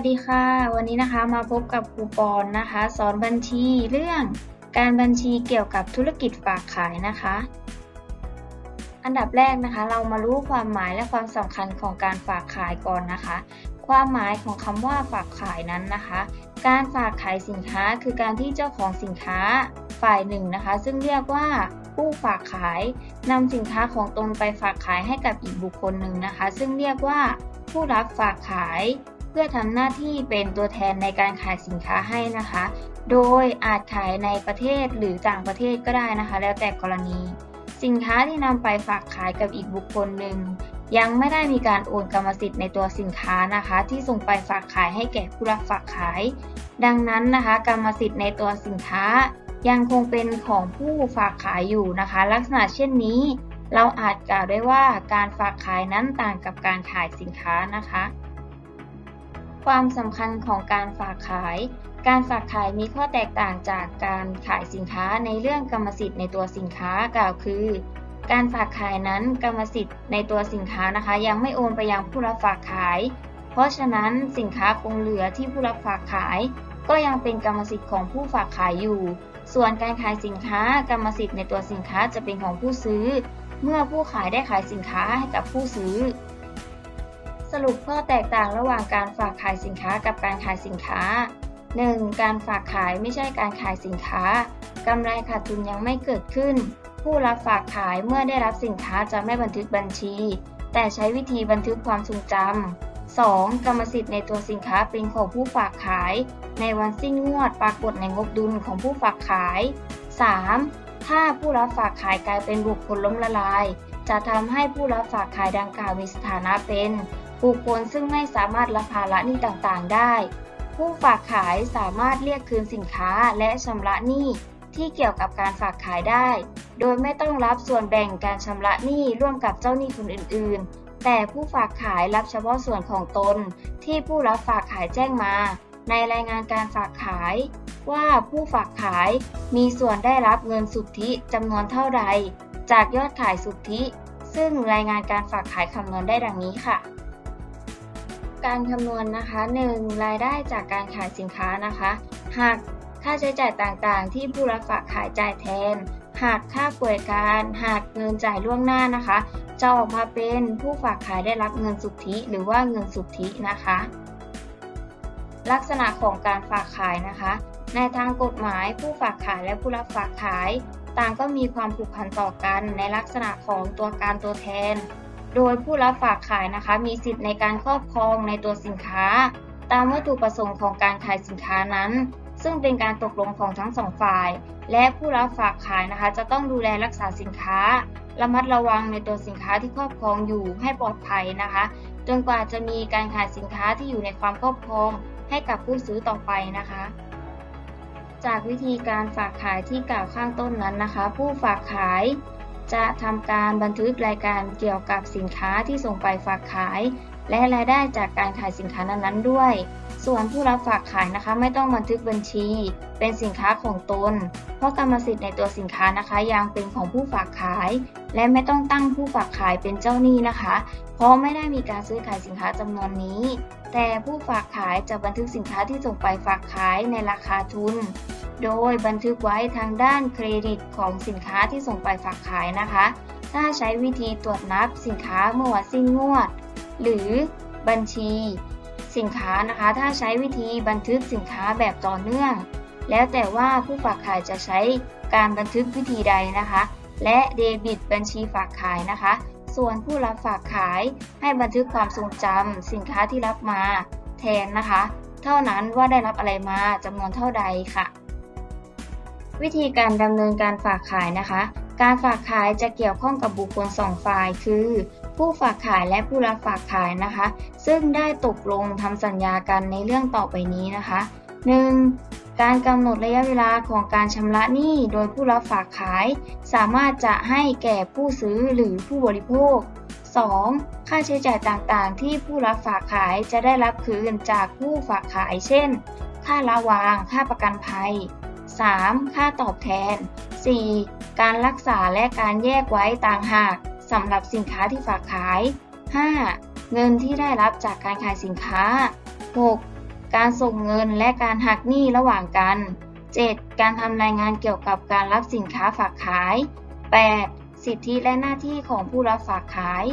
วัสดีค่ะ วันนี้นะคะมาพบกับครูปอนนะคะ สอนบัญชีเรื่องการบัญชีเกี่ยวกับธุรกิจฝากขายนะคะ อันดับแรกนะคะ เรามารู้ความหมายและความสำคัญของการฝากขายก่อนนะคะ ความหมายของคำว่าฝากขายนั้นนะคะ การฝากขายสินค้าคือการที่เจ้าของสินค้าฝ่ายหนึ่งนะคะ ซึ่งเรียกว่าผู้ฝากขายนำสินค้าของตนไปฝากขายให้กับอีกบุคคลหนึ่งนะคะ ซึ่งเรียกว่าผู้รับฝากขาย เพื่อทำหน้าที่เป็นตัวแทนในการขายสินค้าให้นะคะ โดยอาจขายในประเทศหรือต่างประเทศก็ได้นะคะ แล้วแต่กรณี สินค้าที่นำไปฝากขายกับอีกบุคคลหนึ่งยังไม่ได้มีการโอนกรรมสิทธิ์ในตัวสินค้านะคะ ที่ส่งไปฝากขายให้แก่ผู้รับฝากขาย ดังนั้นนะคะ กรรมสิทธิ์ในตัวสินค้า ยังคงเป็นของผู้ฝากขายอยู่นะคะ ลักษณะเช่นนี้ เราอาจกล่าวได้ว่าการฝากขายนั้นต่างกับการขายสินค้านะคะ ความสำคัญของการฝากขาย การฝากขายมีข้อแตกต่างจากการขายสินค้าในเรื่องกรรมสิทธิ์ในตัวสินค้ากล่าวคือ การฝากขายนั้นกรรมสิทธิ์ในตัวสินค้านะคะ ยังไม่โอนไปยังผู้รับฝากขาย เพราะฉะนั้นสินค้าคงเหลือที่ผู้รับฝากขาย ก็ยังเป็นกรรมสิทธิ์ของผู้ฝากขายอยู่ ส่วนการขายสินค้ากรรมสิทธิ์ในตัวสินค้าจะเป็นของผู้ซื้อ เมื่อผู้ขายได้ขายสินค้าให้กับผู้ซื้อ สรุปข้อแตกต่างระหว่างการฝากขายสินค้ากับการขายสินค้า 1. การฝากขายไม่ใช่การขายสินค้ากำไรขาดทุนยังไม่เกิดขึ้น ผู้รับฝากขายเมื่อได้รับสินค้าจะไม่บันทึกบัญชี แต่ใช้วิธีบันทึกความทรงจำ 2. กรรมสิทธิ์ในตัวสินค้าเป็นของผู้ฝากขาย ในวันสิ้นงวดปรากฏในงบดุลของผู้ฝากขาย 3. ถ้าผู้รับฝากขายกลายเป็นบุคคลล้มละลาย จะทำให้ผู้รับฝากขายดังกล่าวมีสถานะเป็น บุคคลซึ่งไม่สามารถรับภาระหนี้ต่างๆ ได้ ผู้ฝากขายสามารถเรียกคืนสินค้าและชำระหนี้ที่เกี่ยวกับการฝากขายได้ โดยไม่ต้องรับส่วนแบ่งการชำระหนี้ร่วมกับเจ้าหนี้คนอื่น ๆ แต่ผู้ฝากขายรับเฉพาะส่วนของตน ที่ผู้รับฝากขายแจ้งมา ในรายงานการฝากขาย ว่าผู้ฝากขายมีส่วนได้รับเงินสุทธิจำนวนเท่าใด จากยอดขายสุทธิ ซึ่งรายงานการฝากขายคำนวณได้ดังนี้ค่ะ การคำนวณนะคะ 1. รายได้จากการขายสินค้านะคะหากค่าใช้จ่ายต่างๆ ที่ผู้รับฝากขายจ่ายแทนหากค่าป่วยการหากเงินจ่ายล่วงหน้านะคะ จะออกมาเป็นผู้ฝากขายได้รับเงินสุทธิ หรือว่าเงินสุทธินะคะ ลักษณะของการฝากขายนะคะ ในทางกฎหมายผู้ฝากขายและผู้รับฝากขาย ต่างก็มีความผูกพันต่อกันในลักษณะของตัวการตัวแทน โดยผู้รับฝากขายนะคะ มีสิทธิ์ในการครอบครองในตัวสินค้า ตามวัตถุประสงค์ของการขายสินค้านั้น ซึ่งเป็นการตกลงของทั้งสองฝ่าย และผู้รับฝากขายนะคะ จะต้องดูแลรักษาสินค้า ระมัดระวังในตัวสินค้าที่ครอบครองอยู่ให้ปลอดภัยนะคะ จนกว่าจะมีการขายสินค้าที่อยู่ในความครอบครอง ให้กับผู้ซื้อต่อไปนะคะจากวิธีการฝากขายที่กล่าวข้างต้นนั้นนะคะ ผู้ฝากขาย จะทำการบันทึกรายการเกี่ยวกับสินค้าที่ส่งไปฝากขาย และรายได้จากการขายสินค้านั้นๆด้วย ส่วนผู้รับฝากขายนะคะ ไม่ต้องบันทึกบัญชี เป็นสินค้าของตน เพราะกรรมสิทธิ์ในตัวสินค้านะคะ ยังเป็นของผู้ฝากขาย และไม่ต้องตั้งผู้ฝากขายเป็นเจ้าหนี้นะคะ เพราะไม่ได้มีการซื้อขายสินค้าจำนวนนี้ แต่ผู้ฝากขายจะบันทึกสินค้าที่ส่งไปฝากขายในราคาทุน โดยบันทึกไว้ทางด้านเครดิตของสินค้าที่ส่งไปฝากขายนะคะ ถ้าใช้วิธีตรวจนับสินค้าเมื่อวันสิ้นงวด หรือบัญชี สินค้านะคะ ถ้าใช้วิธีบันทึกสินค้าแบบต่อเนื่อง แล้วแต่ว่าผู้ฝากขายจะใช้การบันทึกวิธีใดนะคะ และเดบิตบัญชีฝากขายนะคะ ส่วนผู้รับฝากขายให้บันทึกความทรงจำสินค้าที่รับมา แทนนะคะ เท่านั้นว่าได้รับอะไรมาจำนวนเท่าใดค่ะ วิธีการดำเนินการฝากขายนะคะ การฝากขายจะเกี่ยวข้องกับบุคคลสองฝ่ายคือ ผู้ฝากขายและผู้รับฝากขายนะคะ ซึ่งได้ตกลงทำสัญญากันในเรื่องต่อไปนี้นะคะ 1. การกำหนดระยะเวลาของการชำระหนี้โดยผู้รับฝากขาย สามารถจะให้แก่ผู้ซื้อหรือผู้บริโภค 2. ค่าใช้จ่ายต่างๆ ที่ผู้รับฝากขายจะได้รับคืนจากผู้ฝากขาย เช่น ค่าละวาง ค่าประกันภัย 3. ค่าตอบแทน 4. การรักษาและการแยกไว้ต่างหากสำหรับสินค้าที่ฝากขาย 5. เงินที่ได้รับจากการขายสินค้า 6. การส่งเงินและการหักหนี้ระหว่างกัน 7. การทำรายงานเกี่ยวกับการรับสินค้าฝากขาย 8. สิทธิและหน้าที่ของผู้รับฝากขาย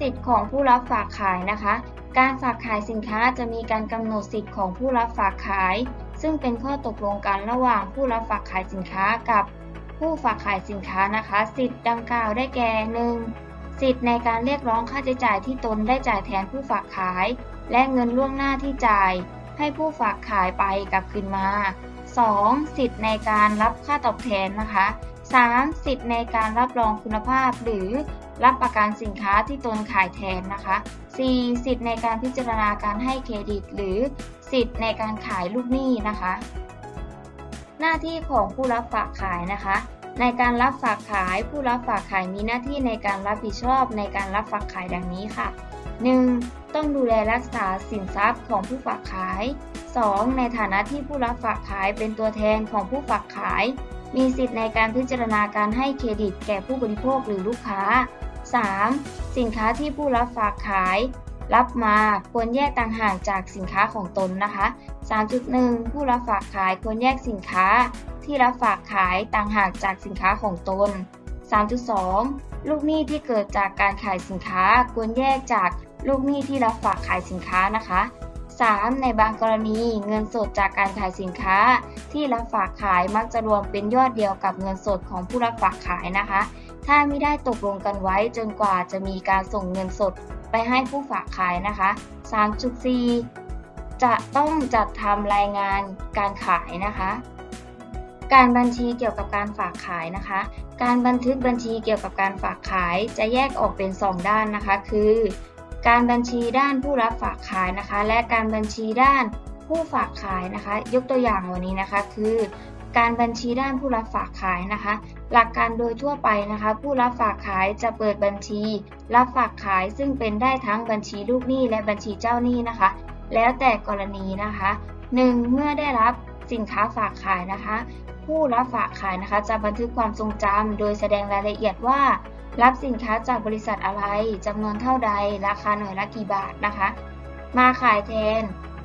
สิทธิของผู้รับฝากขายนะคะ การฝากขายสินค้าจะมีการกำหนดสิทธิของผู้รับฝากขาย ซึ่งเป็นข้อตกลงกันระหว่างผู้รับฝากขายสินค้ากับผู้ฝากขายสินค้านะคะ สิทธิ์ดังกล่าวได้แก่ 1. สิทธิ์ในการเรียกร้องค่าใช้จ่ายที่ตนได้จ่ายแทนผู้ฝากขาย และเงินล่วงหน้าที่จ่าย ให้ผู้ฝากขายไปกลับคืนมา 2. สิทธิ์ในการรับค่าตอบแทนนะคะ 3. สิทธิ์ในการรับรองคุณภาพ หรือรับประกันสินค้าที่ตนขายแทนนะคะ 4. สิทธิ์ในการพิจารณาการให้เครดิต หรือ สิทธิ์ในการขายลูกหนี้นะคะ หน้าที่ของผู้รับฝากขายนะคะ ในการรับฝากขายผู้รับฝากขายมีหน้าที่ในการรับผิดชอบในการรับฝากขายดังนี้ค่ะ 1. ต้องดูแลรักษาสินทรัพย์ของผู้ฝากขาย 2. ในฐานะที่ผู้รับฝากขายเป็นตัวแทนของผู้ฝากขาย มีสิทธิ์ในการพิจารณาการให้เครดิตแก่ผู้บริโภคหรือลูกค้า 3. สินค้าที่ผู้รับฝากขาย รับมาควรแยกต่างหากจากสินค้าของตนนะคะ 3.1 ผู้รับฝากขายควรแยกสินค้า ที่รับฝากขายต่างหากจากสินค้าของตน 3.2 ลูกหนี้ที่เกิดจากการขายสินค้าควรแยกจากลูกหนี้ที่รับฝากขายสินค้านะคะ 3. ในบางกรณีเงินสดจากการขายสินค้า ที่รับฝากขายมักจะรวมเป็นยอดเดียวกับเงินสดของผู้รับฝากขายนะคะ ถ้าไม่ได้ตกลงกันไว้จนกว่าจะมีการส่งเงินสดไปให้ผู้ฝากขายนะคะ 3.4 จะต้องจัดทำรายงานการขายนะคะ การบัญชีเกี่ยวกับการฝากขายนะคะ การบันทึกบัญชีเกี่ยวกับการฝากขายจะแยกออกเป็น 2 ด้านนะคะ คือ การบัญชีด้านผู้รับฝากขายนะคะ และการบัญชีด้านผู้ฝากขายนะคะ ยกตัวอย่างวันนี้นะคะคือ การบัญชีด้านผู้รับฝากขายนะคะ หลักการโดยทั่วไปนะคะ ผู้รับฝากขายจะเปิดบัญชี รับฝากขายซึ่งเป็นได้ทั้งบัญชีลูกหนี้และบัญชีเจ้าหนี้นะคะ แล้วแต่กรณีนะคะ 1. เมื่อได้รับสินค้าฝากขายนะคะ ผู้รับฝากขายนะคะจะบันทึกความทรงจำโดยแสดงรายละเอียดว่า รับสินค้าจากบริษัทอะไรจำนวนเท่าใด ราคาหน่วยละกี่บาทนะคะ มาขายแทน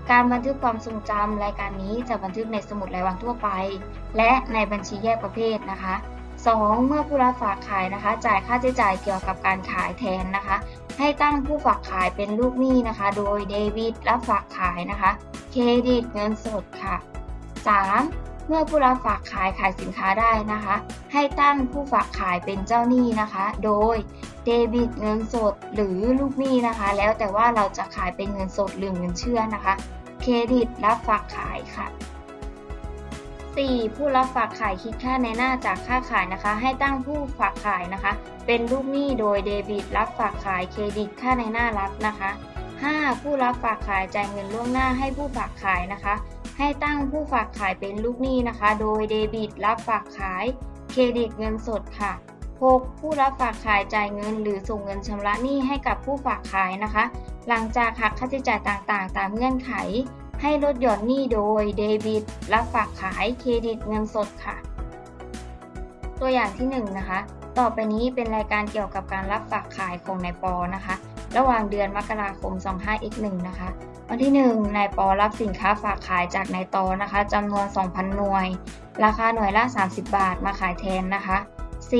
การบันทึกความทรงจำรายการนี้จะบันทึกในสมุดรายวันทั่วไป และในบัญชีแยกประเภทนะคะ 2. เมื่อผู้รับฝากขายนะคะ จ่ายค่าใช้จ่ายเกี่ยวกับการขายแทนนะคะ ให้ตั้งผู้ฝากขายเป็นลูกหนี้นะคะ โดยเดบิตรับฝากขายนะคะ เครดิตเงินสดค่ะ 3. เมื่อผู้รับฝากขายขายสินค้าได้นะคะ ให้ตั้งผู้ฝากขายเป็นเจ้าหนี้นะคะ โดยเดบิตเงินสดหรือลูกหนี้นะคะ แล้วแต่ว่าเราจะขายเป็นเงินสดหรือเงินเชื่อนะคะ เครดิตรับฝากขายค่ะ 4. ผู้รับฝากขายคิดค่าในหน้าจากค่าขายนะคะ ให้ตั้งผู้ฝากขายนะคะ เป็นลูกหนี้โดยเดบิต รับฝากขายเครดิตค่าในหน้ารับนะคะ 5. ผู้รับฝากขายจ่ายเงินล่วงหน้าให้ผู้ฝากขายนะคะ ให้ตั้งผู้ฝากขายเป็นลูกหนี้นะคะ โดยเดบิต รับฝากขายเครดิตเงินสดค่ะ 6. ผู้รับฝากขายจ่ายเงิน หรือส่งเงินชำระหนี้ให้กับผู้ฝากขายนะคะ หลังจากหักค่าใช้จ่ายต่างๆ ตามเงื่อนไข ให้ลดหย่อนหนี้โดยเดบิต รับฝากขายเครดิตเงินสดค่ะ ตัวอย่างที่1นนะคะ ต่อไปนี้เป็นรายการเกี่ยวกับการรับฝากขายของนายปอนะคะ ระหว่างเดือนมกราคม 25x1 นะคะ วันที่1นายปอรับสินค้าฝากขายจากนายตอนะคะจำนวน 2,000 หน่วย ราคาหน่วยละ 30 บาทมาขายแทนนะคะ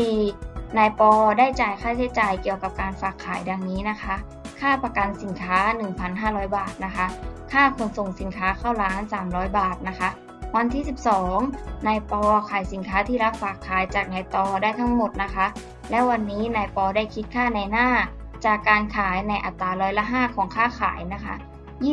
4. นายปอได้จ่ายค่าใช้จ่ายเกี่ยวกับการฝากขายดังนี้นะคะ ค่าประกันสินค้า 1,500 บาทนะคะ ค่าขนส่งสินค้าเข้าร้าน 300 บาทนะคะ วันที่ 12 นายปอขายสินค้าที่รับฝากขายจากนายตอได้ทั้งหมดนะคะ และวันนี้นายปอได้คิดค่าในหน้า จากการขายในอัตราร้อยละ 5 ของค่าขายนะคะ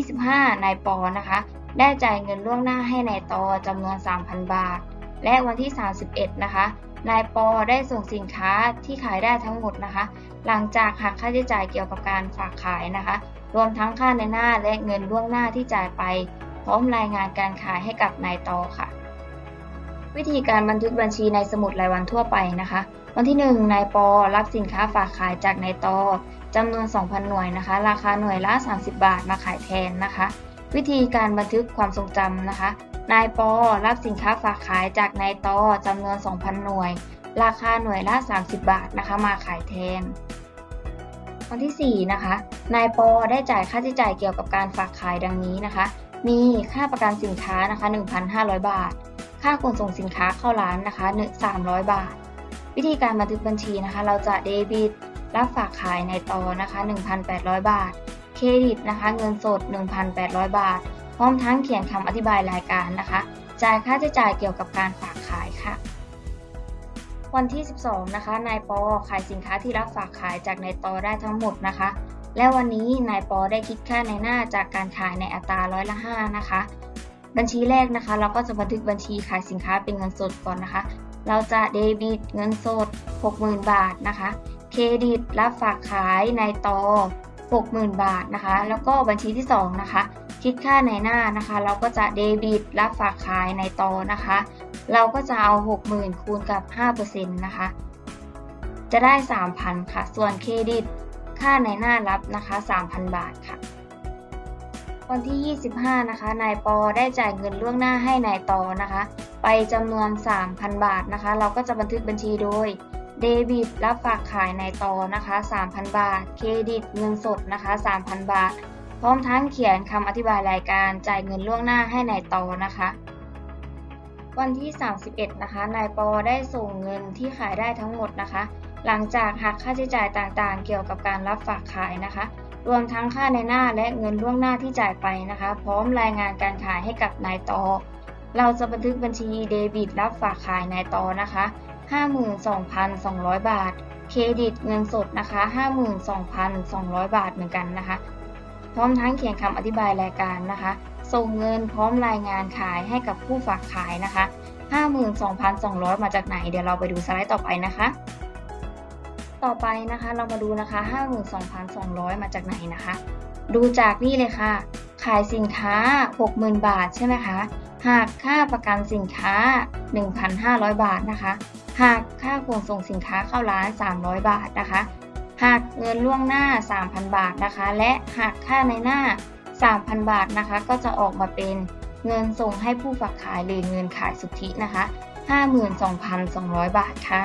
25 นายปอนะคะ ได้จ่ายเงินล่วงหน้าให้นายตอจำนวน 3,000 บาท และวันที่ 31 นะคะนายปอได้ส่งสินค้าที่ขายได้ทั้งหมดนะคะ หลังจากหักค่าใช้จ่ายเกี่ยวกับการฝากขายนะคะ รวมทั้งค่าในหน้าและเงินล่วงหน้าที่จ่ายไป พร้อมรายงานการขายให้กับนายตอค่ะ วิธีการบันทึกบัญชีในสมุดรายวันทั่วไปนะคะ วันที่ 1 นายปอรับสินค้าฝากขายจากนายตอจำนวน 2,000 หน่วยนะคะ ราคาหน่วยละ 30 บาทมาขายแทนนะคะ วิธีการบันทึกความทรงจำนะคะ นายปอรับสินค้าฝากขายจากนายตอจำนวน 2,000 หน่วย ราคาหน่วยละ 30 บาทนะคะ มาขายแทน วันที่ 4 นะคะ นายปอได้จ่ายค่าใช้จ่ายเกี่ยวกับการฝากขายดังนี้นะคะ มีค่าประกันสินค้านะคะ 1,500 บาท ค่าขนส่งสินค้าเข้าร้านนะคะ 300 บาท วิธีการบันทึกบัญชีนะคะ เราจะเดบิต รับฝากขายในตอนะคะ 1,800 บาท เครดิตนะคะ เงินสด 1,800 บาท พร้อมทั้งเขียนคำอธิบายรายการนะคะ จ่ายค่าใช้จ่ายเกี่ยวกับการฝากขายค่ะ วันที่ 12 นะคะ นายปอขายสินค้าที่รับฝากขายจากนายตอได้ทั้งหมดนะคะ และวันนี้นายปอได้คิดค่าในหน้าจากการขายในอัตราร้อยละ5นะคะ บัญชีแรกนะคะ เราก็จะบันทึกบัญชีขายสินค้าเป็นเงินสดก่อนนะคะ เราจะเดบิตเงินสด 60,000 บาทนะคะ เครดิตรับฝากขายในตอ60,000 บาทนะคะ แล้วก็บัญชีที่ 2 นะคะ คิดค่าในหน้านะคะ เราก็จะเดบิตรับฝากขายในตอนะคะ เราก็จะเอา 60,000 คูณกับ 5%นะคะ จะได้ 3,000 ค่ะ ส่วนเครดิต ค่าในหน้ารับนะคะ 3,000 บาทค่ะ วันที่ 25 นะคะ นายปอได้จ่ายเงินล่วงหน้าให้นายตอนะคะ ไปจำนวน 3,000 บาทนะคะ เราก็จะบันทึกบัญชีโดยเดบิตรับฝากขายนายตอนะคะ 3,000 บาท เครดิตเงินสดนะคะ 3,000 บาท พร้อมทั้งเขียนคำอธิบายรายการจ่ายเงินล่วงหน้าให้นายตอนะคะ วันที่ 31 นะคะ นายปอได้ส่งเงินที่ขายได้ทั้งหมดนะคะ หลังจากหักค่าใช้จ่ายต่างๆ เกี่ยวกับการรับฝากขายนะคะ รวมทั้งค่าในหน้าและเงินล่วงหน้าที่จ่ายไปนะคะ พร้อมรายงานการขายให้กับนายตอ เราจะบันทึกบัญชีเดบิตรับฝากขายนายตอนะคะ 52,200 บาท เครดิตเงินสดนะคะ 52,200 บาทเหมือนกันนะคะ พร้อมทั้งเขียนคำอธิบายรายการนะคะ ส่งเงินพร้อมรายงานขายให้กับผู้ฝากขายนะคะ 52,200 มาจากไหน เดี๋ยวเราไปดูสไลด์ต่อไปนะคะ ต่อไปนะคะเรามาดูนะคะ 52,200 มาจากไหนนะคะ ดูจากนี่เลยค่ะ ขายสินค้า 60,000 บาทใช่ไหมคะหากค่าประกันสินค้า 1,500 บาทนะคะ หากค่าขนส่งสินค้าเข้าร้าน 300 บาทนะคะ หากเงินล่วงหน้า 3,000 บาทนะคะ และหากค่าในหน้า 3,000 บาทนะคะ ก็จะออกมาเป็นเงินส่งให้ผู้ฝากขายหรือเงินขายสุทธินะคะ 52,200 บาทค่ะ